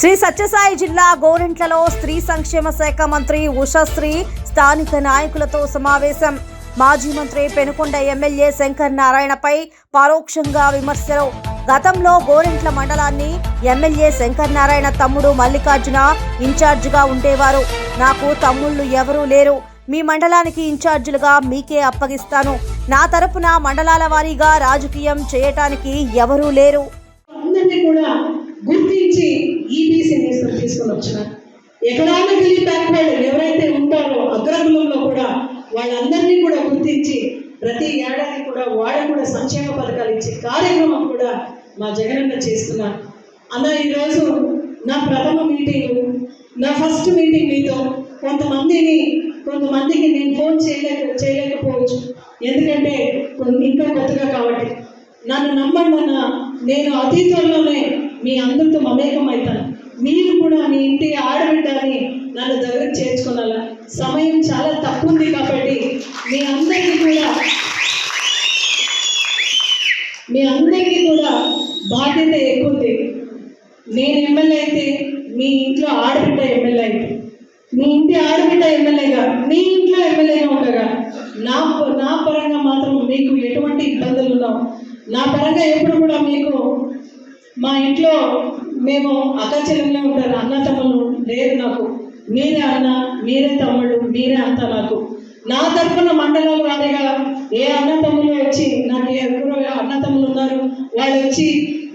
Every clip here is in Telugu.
శ్రీ సత్యసాయి జిల్లా గోరింట్లలో స్త్రీ సంక్షేమ శాఖ మంత్రి ఉషాశ్రీ స్థానిక నాయకులతో సమావేశం. మాజీ మంత్రి పెనుకొండ ఎమ్మెల్యే శంకర్ నారాయణపై పరోక్షంగా విమర్శలు. గతంలో గోరింట్ల మండలాన్ని ఎమ్మెల్యే శంకర్ నారాయణ తమ్ముడు మల్లికార్జున ఇన్ఛార్జిగా ఉండేవారు. నాకు తమ్ముళ్ళు ఎవరూ లేరు. మీ మండలానికి ఇన్ఛార్జీలుగా మీకే అప్పగిస్తాను. నా తరపున మండలాల వారీగా రాజకీయం చేయటానికి ఎవరూ లేరు. కూడా గుర్తించి ఈబీసీ నేస్తం తీసుకొని వచ్చినారు ఎకనామికలీ బ్యాక్వర్డ్ ఎవరైతే ఉంటారో అగ్రకులంలో కూడా వాళ్ళందరినీ కూడా గుర్తించి ప్రతి ఏడాది కూడా వాళ్ళకు కూడా సంక్షేమ పథకాలు ఇచ్చే కార్యక్రమం కూడా మా జగనన్న చేస్తున్నారు. అలా ఈరోజు నా ప్రథమ మీటింగ్ నా ఫస్ట్ మీటింగ్ మీతో కొంతమందిని కొంతమందికి నేను ఫోన్ చేయలేక చేయలేకపోవచ్చు. ఎందుకంటే ఇంకా కొత్తగా కాబట్టి. నన్ను నమ్మండి అన్న నేను అతి త్వరలోనే మీ అందరితో మమేకం అవుతాను మీరు కూడా మీ ఇంటి ఆడబిడ్డని నన్ను దగ్గర చేర్చుకోవాలా? సమయం చాలా తక్కువ ఉంది కాబట్టి మీ అందరికీ కూడా మీ అందరికీ కూడా బాధ్యత ఎక్కువ ఉంది. నేను ఎమ్మెల్యే అయితే మీ ఇంట్లో ఆడబిడ్డ ఎమ్మెల్యే అయితే మీ ఇంటి ఆడబిడ్డ ఎమ్మెల్యేగా మీ ఇంట్లో ఎమ్మెల్యేగా ఉండగా నా నా పరంగా మాత్రం మీకు ఎటువంటి ఇబ్బందులు ఉన్నావు నా పరంగా ఎప్పుడు కూడా మీకు మా ఇంట్లో మేము అక్కచెల్లెల్లో ఉంటారు అన్న తమ్ముళ్ళు లేరు నాకు. మీరే అన్న మీరే తమ్ముళ్ళు మీరే అంత నాకు. నా తరఫున మండలాల వారిగా ఏ అన్న తమ్ముళ్ళు వచ్చి నాకు ఎవరు అన్న తమ్ముళ్ళు ఉన్నారు వాళ్ళు వచ్చి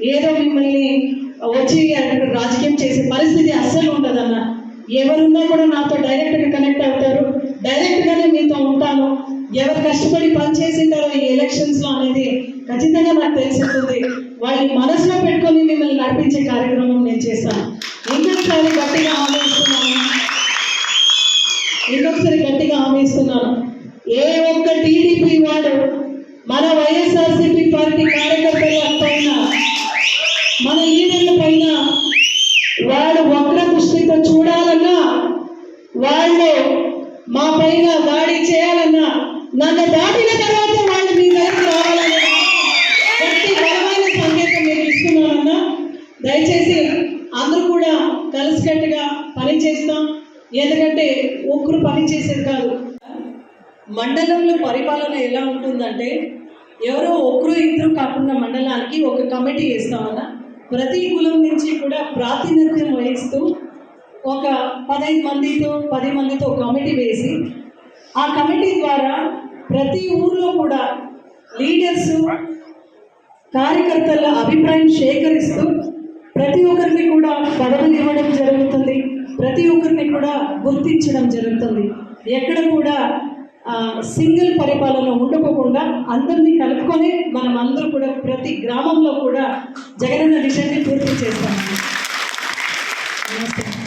ఏదో మిమ్మల్ని వచ్చి రాజకీయం చేసే పరిస్థితి అస్సలు ఉండదన్న. ఎవరున్నా కూడా నాతో డైరెక్ట్గా కనెక్ట్ అవుతారు. డైరెక్ట్గానే మీతో ఉంటాను. ఎవరు కష్టపడి పని చేసింటారో ఈ ఎలక్షన్స్లో అనేది ఖచ్చితంగా నాకు తెలిసిస్తుంది వాళ్ళని మనసులో పెట్టుకొని మిమ్మల్ని నడిపించే కార్యక్రమం నేను చేస్తాను. ఇంకొకసారి గట్టిగా హామీ ఇస్తున్నాను. ఇంకొకసారి గట్టిగా హామీ ఇస్తున్నాను. ఏ ఒక్క టీడీపీ వాడు మన వైఎస్ఆర్సీపీ పార్టీ కార్యకర్తల పైన మన ఈడల పైన వాడు వక్ర దృష్టితో చూడాలన్నా వాళ్ళు మా పైన దాడి చేయాలి నన్ను దాటిన తర్వాత వాళ్ళు మీ దగ్గర రావాలని బలమైన సంకేతం మీకు ఇస్తున్నానన్నా దయచేసి అందరూ కూడా కలిసికట్టుగా పని చేస్తాం. ఎందుకంటే ఒక్కరు పని చేసేది కాదు. మండలంలో పరిపాలన ఎలా ఉంటుందంటే ఎవరో ఒకరు ఇద్దరు కాకుండా మండలానికి ఒక కమిటీ వేస్తామన్నా ప్రతి కులం నుంచి కూడా ప్రాతినిధ్యం వహిస్తూ ఒక పదహైదు మందితో పది మందితో కమిటీ వేసి ఆ కమిటీ ద్వారా ప్రతి ఊర్లో కూడా లీడర్స్ కార్యకర్తల అభిప్రాయం సేకరిస్తూ ప్రతి ఒక్కరిని కూడా పదవులు ఇవ్వడం జరుగుతుంది. ప్రతి ఒక్కరిని కూడా గుర్తించడం జరుగుతుంది. ఎక్కడ కూడా సింగిల్ పరిపాలన ఉండకోకుండా అందరినీ కలుపుకొని మనం అందరూ కూడా ప్రతి గ్రామంలో కూడా జగనన్న విషయాన్ని పూర్తి చేస్తాం నమస్తే.